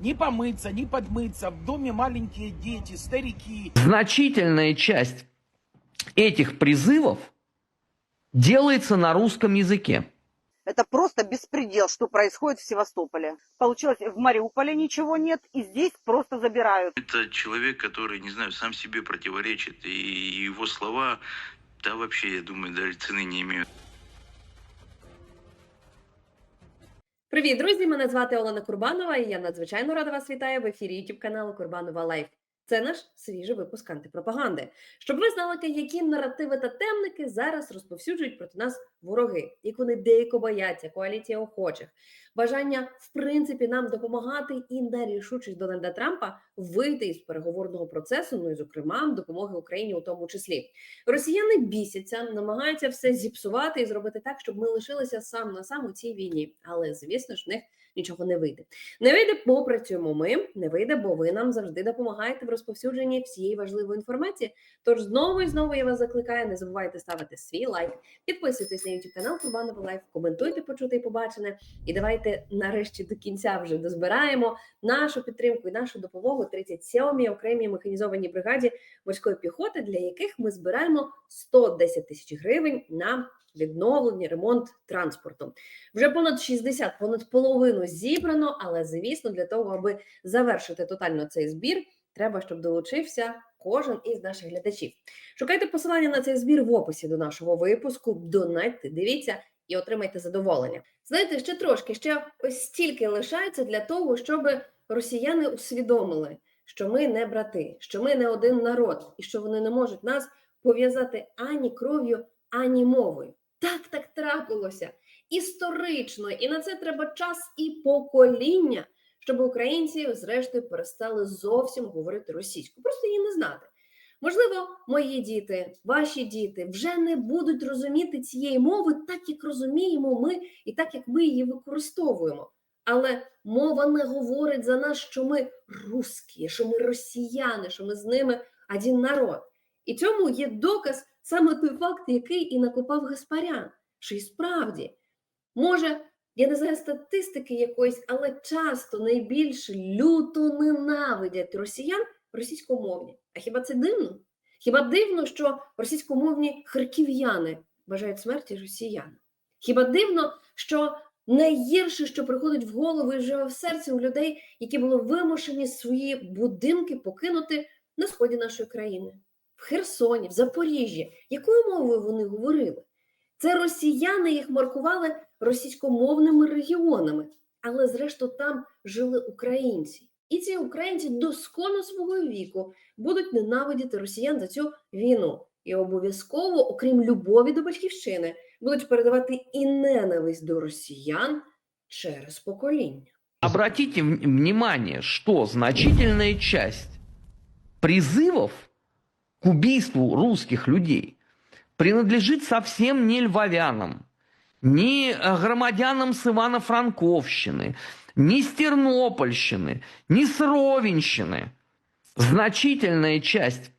Ни помыться, ни подмыться. В доме маленькие дети, старики. Значительная часть этих призывов делается на русском языке. Это просто беспредел, что происходит в Севастополе. Получилось, в Мариуполе ничего нет, и здесь просто забирают. Это человек, который, не знаю, сам себе противоречит. И его слова, да вообще, я думаю, даже цены не имеют. Привіт, друзі! Мене звати Олена Курбанова, і я надзвичайно рада вас вітаю в ефірі YouTube каналу Курбанова Лайф. Це наш свіжий випуск антипропаганди. Щоб ви знали, які наративи та темники зараз розповсюджують проти нас вороги, як вони деяко бояться, коаліція охочих, бажання в принципі нам допомагати і нерішучість Дональда Трампа вийти із переговорного процесу, ну і зокрема допомоги Україні у тому числі. Росіяни бісяться, намагаються все зіпсувати і зробити так, щоб ми лишилися сам на сам у цій війні. Але звісно ж, в них нічого не вийде. Не вийде, бо працюємо ми, не вийде, бо ви нам завжди допомагаєте в розповсюдженні всієї важливої інформації. Тож знову і знову я вас закликаю. Не забувайте ставити свій лайк, підписуйтесь на YouTube канал Курбанова Лайф, коментуйте, почути і побачене. І давайте нарешті до кінця вже дозбираємо нашу підтримку і нашу допомогу 37-й окремій механізованій бригаді морської піхоти, для яких ми збираємо 110 тисяч гривень на відновлення, ремонт транспорту. Вже понад 60, понад половину зібрано, але звісно, для того, аби завершити тотально цей збір, треба, щоб долучився кожен із наших глядачів. Шукайте посилання на цей збір в описі до нашого випуску. Донайте, дивіться і отримайте задоволення. Знаєте, ще трошки, ще ось стільки лишається для того, щоб росіяни усвідомили, що ми не брати, що ми не один народ, і що вони не можуть нас пов'язати ані кров'ю, ані мовою. Так так трапилося історично, і на це треба час і покоління, щоб українці, зрештою, перестали зовсім говорити російською, просто її не знати. Можливо, мої діти, ваші діти вже не будуть розуміти цієї мови так, як розуміємо ми, і так, як ми її використовуємо. Але мова не говорить за нас, що ми русські, що ми росіяни, що ми з ними один народ. І цьому є доказ саме той факт, який і накопав Гаспарян, що і справді може, я не знаю статистики якоїсь, але часто найбільше люто ненавидять росіян російськомовні. А хіба це дивно? Хіба дивно, що російськомовні харків'яни бажають смерті росіян? Хіба дивно, що найгірше, що приходить в голову і вже в серці у людей, які були вимушені свої будинки покинути на сході нашої країни, в Херсоні, в Запоріжжі, якою мовою вони говорили? Це росіяни їх маркували російськомовними регіонами, але зрештою там жили українці. І ці українці до свого віку будуть ненавидіти росіян за цю війну. І обов'язково, окрім любові до батьківщини, будуть передавати і ненависть до росіян через покоління. Обратите внимание, что значительная часть призывов к убийству русских людей принадлежит совсем не львовянам, не э, громадянам с Ивано-Франковщины, не с Тернопольщины, не с Ровенщины. Значительная часть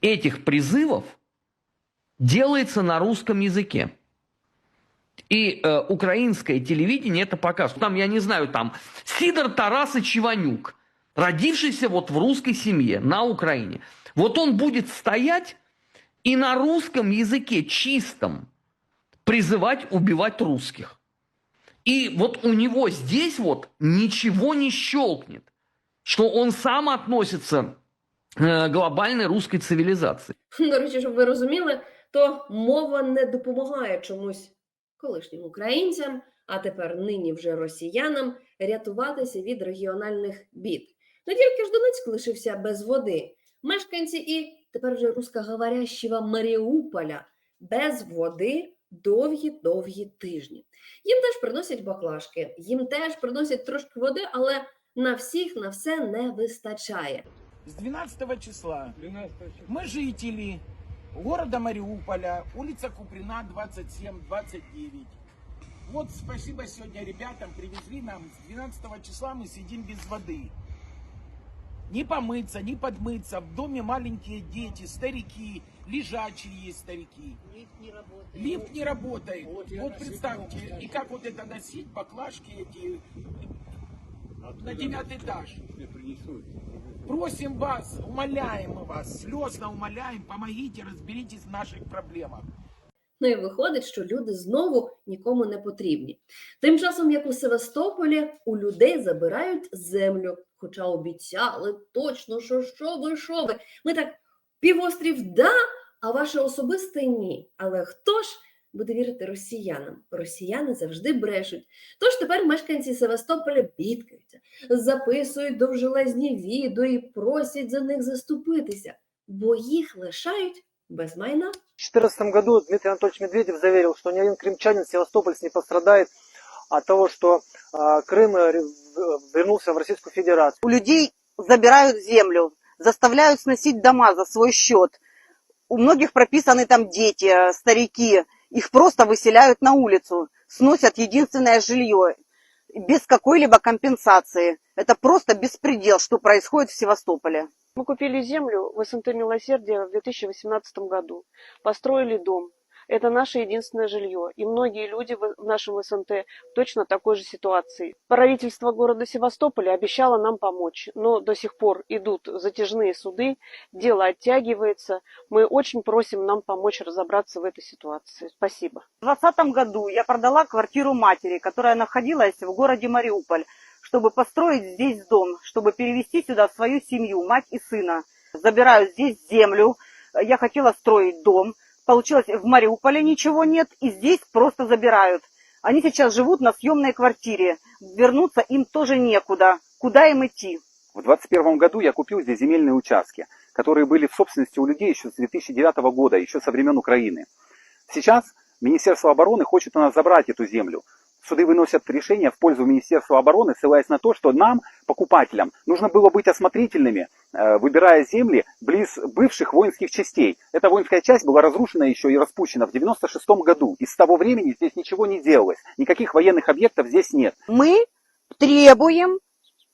этих призывов делается на русском языке. И э, украинское телевидение это показывает. Там, я не знаю, там Сидор Тарасыч Иванюк, родившийся вот в русской семье на Украине. Вот он будет стоять и на русском языке чистом призывать убивать русских. И вот у него здесь вот ничего не щелкнет, что он сам относится э, к глобальной русской цивилизации. До речі, щоб ви розуміли, то мова не допомагає чомусь колишнім українцям, а тепер нині вже росіянам рятуватися від регіональних бід. Не тільки ж Донецьк лишився без води. Мешканці і тепер вже русскоговорящого Маріуполя без води довгі-довгі тижні. Їм теж приносять баклажки, їм теж приносять трошки води, але на всіх на все не вистачає. С 12 числа мы жители города Мариуполя, улица Куприна, 27-29. Вот спасибо сегодня ребятам привезли нам. С 12 числа мы сидим без воды. Ни помыться, ни подмыться. В доме маленькие дети, старики, лежачие есть старики. Лифт не работает. Вот, представьте, и как вот это носить, баклажки эти. на девятый этаж. Просим вас, умоляем вас, слезно умоляем, помогите, разберитесь в наших проблемах. Ну і виходить, що люди знову нікому не потрібні. Тим часом, як у Севастополі, у людей забирають землю, хоча обіцяли точно, що що ви, що ви. Ми так півострів да, а ваше особисте ні. Але хто ж буде вірити росіянам? Росіяни завжди брешуть. Тож тепер мешканці Севастополя бідкаються, записують довжелезні відео і просять за них заступитися, бо їх лишають без майна. В 2014 году Дмитрий Анатольевич Медведев заверил, что ни один крымчанин Севастопольц не пострадает от того, что а, Крым э, в- вернулся в Российскую Федерацию. У людей забирают землю, заставляют сносить дома за свой счет. У многих прописаны там дети, э, старики. Их просто выселяют на улицу, сносят единственное жилье без какой-либо компенсации. Это просто беспредел, что происходит в Севастополе. Мы купили землю в СНТ «Милосердие» в 2018 году. Построили дом. Это наше единственное жилье. И многие люди в нашем СНТ в точно такой же ситуации. Правительство города Севастополя обещало нам помочь, но до сих пор идут затяжные суды, дело оттягивается. Мы очень просим нам помочь разобраться в этой ситуации. Спасибо. В 2020 году я продала квартиру матери, которая находилась в городе Мариуполь, чтобы построить здесь дом, чтобы перевести сюда свою семью, мать и сына. Забираю здесь землю, я хотела строить дом. Получилось, в Мариуполе ничего нет, и здесь просто забирают. Они сейчас живут на съемной квартире. Вернуться им тоже некуда. Куда им идти? В 2021 году я купил здесь земельные участки, которые были в собственности у людей еще с 2009 года, еще со времен Украины. Сейчас Министерство обороны хочет у нас забрать эту землю Суды выносят решение в пользу Министерства обороны, ссылаясь на то, что нам, покупателям, нужно было быть осмотрительными, э, выбирая земли близ бывших воинских частей. Эта воинская часть была разрушена еще и распущена в 96 году. И с того времени здесь ничего не делалось. Никаких военных объектов здесь нет. Мы требуем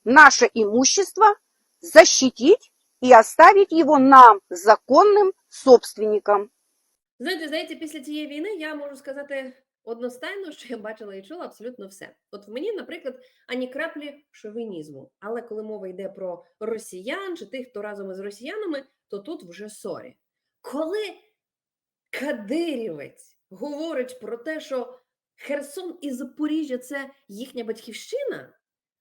наше имущество защитить и оставить его нам, законным собственникам. Знаєте, здається, після цієї війни я можу сказати Одностайно, що я бачила і чула абсолютно все. От в мені, наприклад, ані краплі шовінізму. Але коли мова йде про росіян чи тих, хто разом із росіянами, то тут вже сорі. Коли Кадирівець говорить про те, що Херсон і Запоріжжя це їхня батьківщина,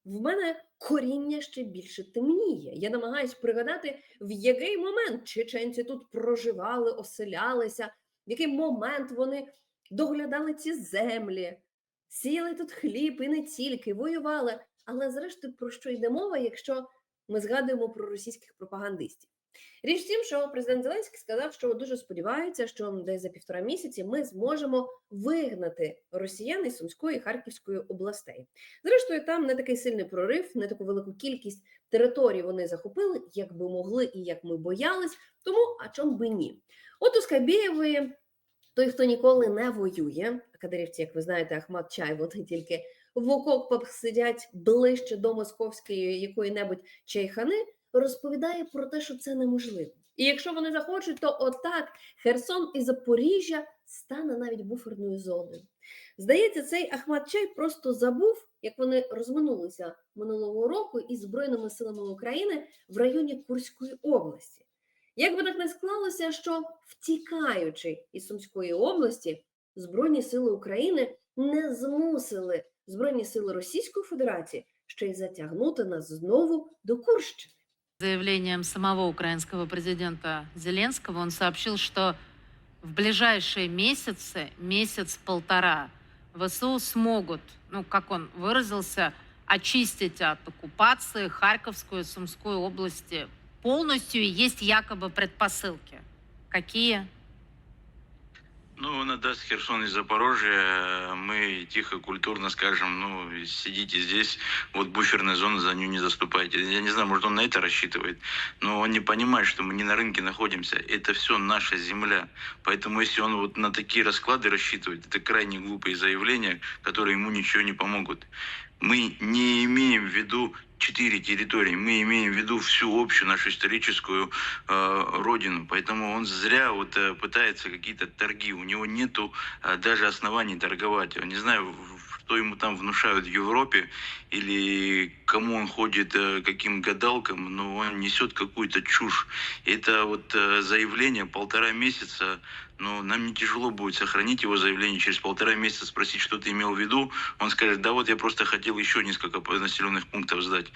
в мене коріння ще більше темніє. Я намагаюсь пригадати, в який момент чеченці тут проживали, оселялися, в який момент вони доглядали ці землі, сіяли тут хліб і не тільки, воювали. Але зрештою, про що йде мова, якщо ми згадуємо про російських пропагандистів? Річ в тім, що президент Зеленський сказав, що дуже сподівається, що десь за півтора місяці ми зможемо вигнати росіян із Сумської і Харківської областей. Зрештою, там не такий сильний прорив, не таку велику кількість територій вони захопили, як би могли і як ми боялись. Тому а чом би ні? От у Скабєєвої той, хто ніколи не воює, а кадирівці, як ви знаєте, Ахмат Чай, вони тільки в окопах сидять ближче до московської якої-небудь чайхани, розповідає про те, що це неможливо. І якщо вони захочуть, то отак Херсон і Запоріжжя стане навіть буферною зоною. Здається, цей Ахмат Чай просто забув, як вони розминулися минулого року із Збройними силами України в районі Курської області. Як би так не склалося, що втікаючи із Сумської області, Збройні сили України не змусили Збройні сили Російської Федерації ще й затягнути нас знову до Курщини. заявлением самого украинского президента Зеленского он сообщил, что в ближайшие месяцы, месяц-полтора, ВСУ смогут, ну, как он выразился, очистить от оккупации Харьковскую и Сумскую полностью, и есть якобы предпосылки. Какие? Ну, он отдаст Херсон и Запорожье, мы тихо, культурно скажем, ну, сидите здесь, вот буферная зона, за нее не заступайте. Я не знаю, может, он на это рассчитывает, но он не понимает, что мы не на рынке находимся, это все наша земля. Поэтому, если он вот на такие расклады рассчитывает, это крайне глупые заявления, которые ему ничего не помогут. Мы не имеем в виду четыре территории, мы имеем в виду всю общую нашу историческую э, родину. Поэтому он зря вот э, пытается какие-то торги. У него нету э, даже оснований торговать. Я не знаю, что ему там внушают в Европе или кому он ходит, э, каким гадалкам, но он несет какую-то чушь. Это вот э, заявление полтора месяца, но нам не тяжело будет сохранить его заявление через полтора месяца, спросить, что ты имел в виду. Он скажет, да вот я просто хотел еще несколько населенных пунктов сдать.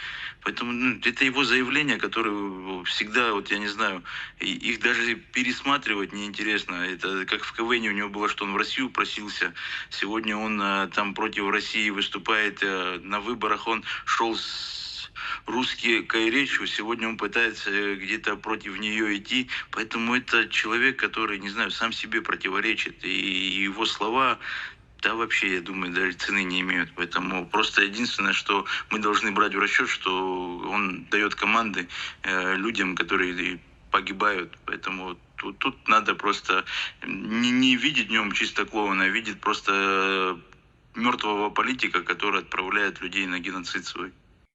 Поэтому ну, это его заявление, которое всегда, вот я не знаю, их даже пересматривать неинтересно. Это как в КВН у него было, что он в Россию просился. Сегодня он э, там против России выступает. На выборах он шел с русской речью. Сегодня он пытается э, где-то против нее идти. Поэтому это человек, который, не знаю, сам себе противоречит. И его слова да, вообще, я думаю, даже цены не имеют. Поэтому просто единственное, что мы должны брать в расчет, что он дает команды э, людям, которые погибают. Поэтому тут, тут надо просто не, не видеть в нем чисто клоуна, а видеть просто э, мертвого политика, который отправляет людей на геноцид свой.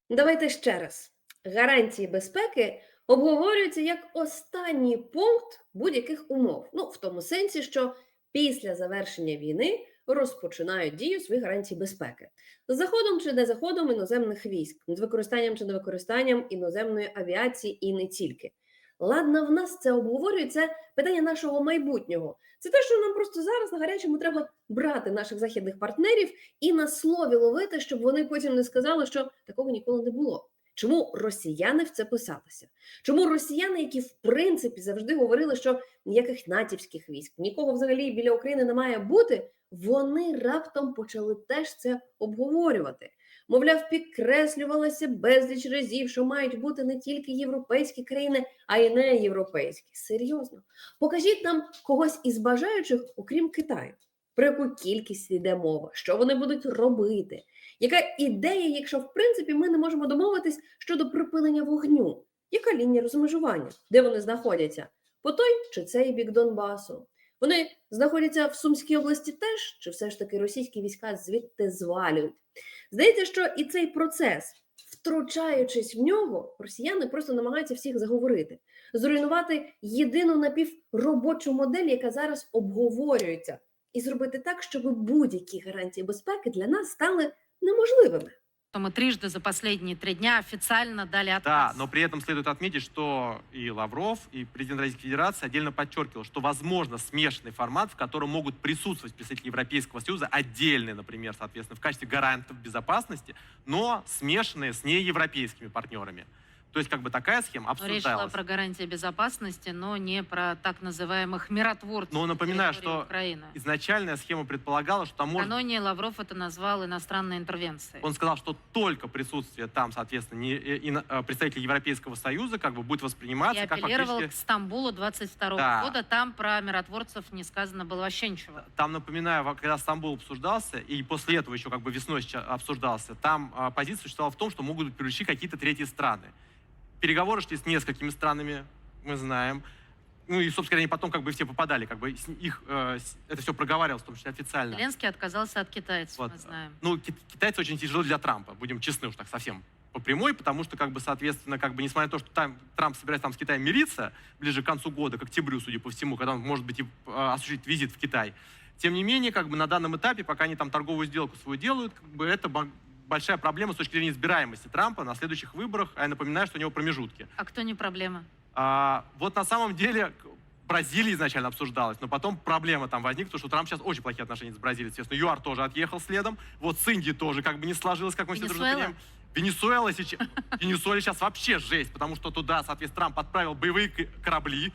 Давайте ще раз. Гарантії безпеки обговорюються як останній пункт будь-яких умов. Ну, в тому сенсі, що після завершення війни розпочинають дію свої гарантії безпеки з заходом чи не заходом іноземних військ, з використанням чи невикористанням іноземної авіації і не тільки. Ладно, в нас це обговорюють, це питання нашого майбутнього. Це те, що нам просто зараз на гарячому треба брати наших західних партнерів і на слові ловити, щоб вони потім не сказали, що такого ніколи не було. Чому росіяни в це писалися? Чому росіяни, які в принципі завжди говорили, що ніяких натівських військ, нікого взагалі біля України не має бути, вони раптом почали теж це обговорювати. Мовляв, підкреслювалося безліч разів, що мають бути не тільки європейські країни, а й не європейські. Серйозно, покажіть нам когось із бажаючих, окрім Китаю. Про яку кількість йде мова, що вони будуть робити, яка ідея, якщо в принципі ми не можемо домовитись щодо припинення вогню? Яка лінія розмежування? Де вони знаходяться? По той чи цей бік Донбасу? Вони знаходяться в Сумській області теж, чи все ж таки російські війська звідти звалюють? Здається, що і цей процес, втручаючись в нього, росіяни просто намагаються всіх заговорити, зруйнувати єдину напівробочу модель, яка зараз обговорюється, і зробити так, щоб будь-які гарантії безпеки для нас стали неможливими. Что мы трижды за последние три дня официально дали отказ. Да, но при этом следует отметить, что и Лавров, и президент Российской Федерации отдельно подчеркивал, что возможно смешанный формат, в котором могут присутствовать представители Европейского Союза, отдельные, например, соответственно, в качестве гарантов безопасности, но смешанные с неевропейскими партнерами. То есть как бы такая схема Но Речь шла обсуждалась. про гарантии безопасности, но не про так называемых миротворцев. Но напоминаю, что Украины. изначальная схема предполагала, что там может Каноне Лавров это назвал иностранной интервенцией. Он сказал, что только присутствие там, соответственно, не, э, ино- э, представителей Европейского Союза как бы будет И восприниматься как апеллировал фактически... к Стамбулу 22 Да. года. Там про миротворцев не сказано было вообще ничего. Там, напоминаю, когда Стамбул обсуждался, и после этого еще как бы весной обсуждался, там а, позиция существовала в том, что могут быть привлечены какие-то третьи страны. Переговоры шли с несколькими странами, мы знаем. Ну и, собственно, они потом как бы все попадали, как бы их, э, это все проговаривалось, в том числе официально. Зеленский отказался от китайцев, Вот. мы знаем. Ну, ки- китайцы очень тяжело для Трампа, будем честны уж так совсем по прямой, потому что, как бы, соответственно, как бы, несмотря на то, что там, Трамп собирается там с Китаем мириться ближе к концу года, к октябрю, судя по всему, когда он, может быть, и э, осуществит визит в Китай, тем не менее, как бы, на данном этапе, пока они там торговую сделку свою делают, как бы, это большая проблема с точки зрения избираемости Трампа на следующих выборах, а я напоминаю, что у него промежутки. А кто не проблема? А, вот на самом деле Бразилия изначально обсуждалась, но потом проблема там возникла, потому что у Трампа сейчас очень плохие отношения с Бразилией. Естественно, ЮАР тоже отъехал следом. Вот с Индией тоже как бы не сложилось, как мы все дружно понимаем. Венесуэла сейчас, Венесуэла сейчас вообще жесть, потому что туда, соответственно, Трамп отправил боевые корабли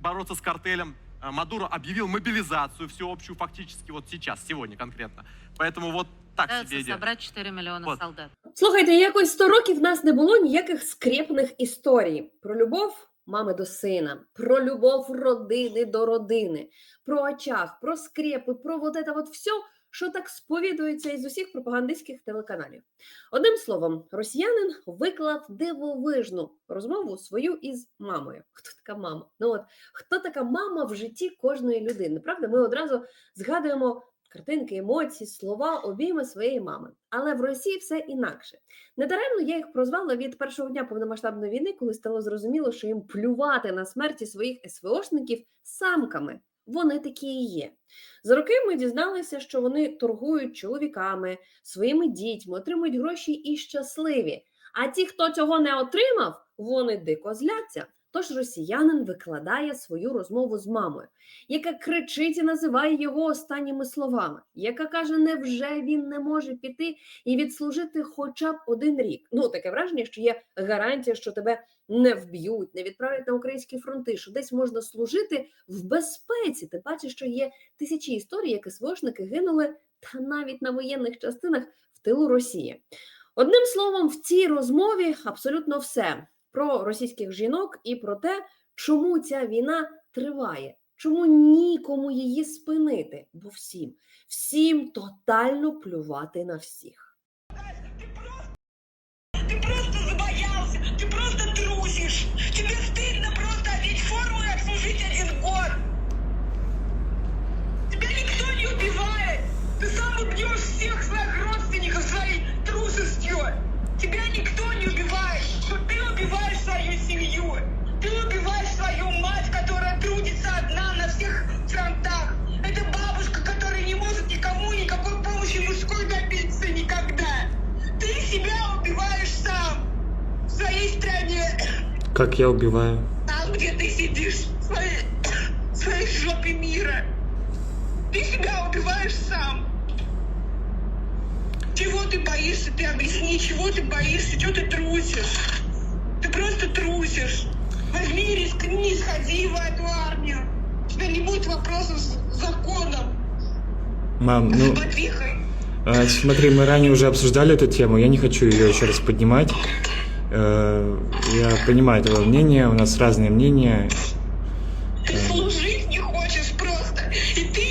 бороться с картелем. А Мадуро объявил мобилизацию всеобщую фактически вот сейчас, сегодня конкретно. Поэтому вот так идея. собрать 4 миллиона Вот. солдат. Слухайте, якось 100 років в нас не було ніяких скрепних історій про любов мами до сина, про любов родини до родини, про очах, про скрепи, про вот это вот все, що так сповідується із усіх пропагандистських телеканалів. Одним словом, росіянин виклав дивовижну розмову свою із мамою. Хто така мама? Ну от хто така мама в житті кожної людини? Правда, ми одразу згадуємо картинки, емоції, слова, обійми своєї мами. Але в Росії все інакше. Недаремно я їх прозвала від першого дня повномасштабної війни, коли стало зрозуміло, що їм плювати на смерті своїх СВОшників самками. Вони такі і є. За роки ми дізналися, що вони торгують чоловіками, своїми дітьми, отримують гроші і щасливі. А ті, хто цього не отримав, вони дико зляться. Тож росіянин викладає свою розмову з мамою, яка кричить і називає його останніми словами, яка каже, невже він не може піти і відслужити хоча б один рік. Ну таке враження, що є гарантія, що тебе не вб'ють, не відправлять на українські фронти, що десь можна служити в безпеці. Ти бачиш, що є тисячі історій, як СВОшники гинули та навіть на воєнних частинах в тилу Росії. Одним словом, в цій розмові абсолютно все про російських жінок і про те, чому ця війна триває, чому нікому її спинити, бо всім, всім тотально плювати на всіх. Ты просто забоялся, ты просто трусишь. Тебе стыдно просто одеть форму и отслужить один год. Тебя никто не убивает. Ты сам убьешь всех своих Как я убиваю? там, где ты сидишь, в своей, в своей жопе мира. Ты себя убиваешь сам. Чего ты боишься? Ты объясни, чего ты боишься, чего ты трусишь? Ты просто трусишь. Возьми, рискни, сходи в эту армию. У тебя не будет вопросов с законом, Мам, ну, а, смотри, мы ранее уже обсуждали эту тему, я не хочу ее еще раз поднимать. Э, Я понимаю твое мнение, у нас разные мнения. Ты служить не хочешь просто. И ты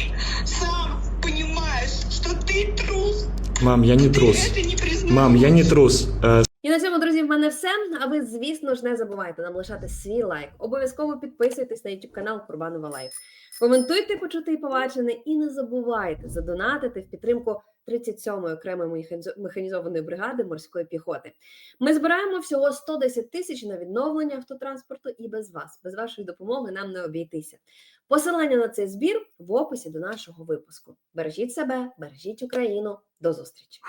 сам понимаешь, что ты трус. Мам, я не Ты трус. это не признаешь. Мам, я не трус. Э, І на цьому, друзі, в мене все. А ви, звісно ж, не забувайте нам лишати свій лайк. Обов'язково підписуйтесь на YouTube канал Курбанова Лайф. Коментуйте, почути і побачене, і не забувайте задонатити в підтримку 37-ї окремої механізованої бригади морської піхоти. Ми збираємо всього 110 тисяч на відновлення автотранспорту і без вас, без вашої допомоги нам не обійтися. Посилання на цей збір в описі до нашого випуску. Бережіть себе, бережіть Україну. До зустрічі!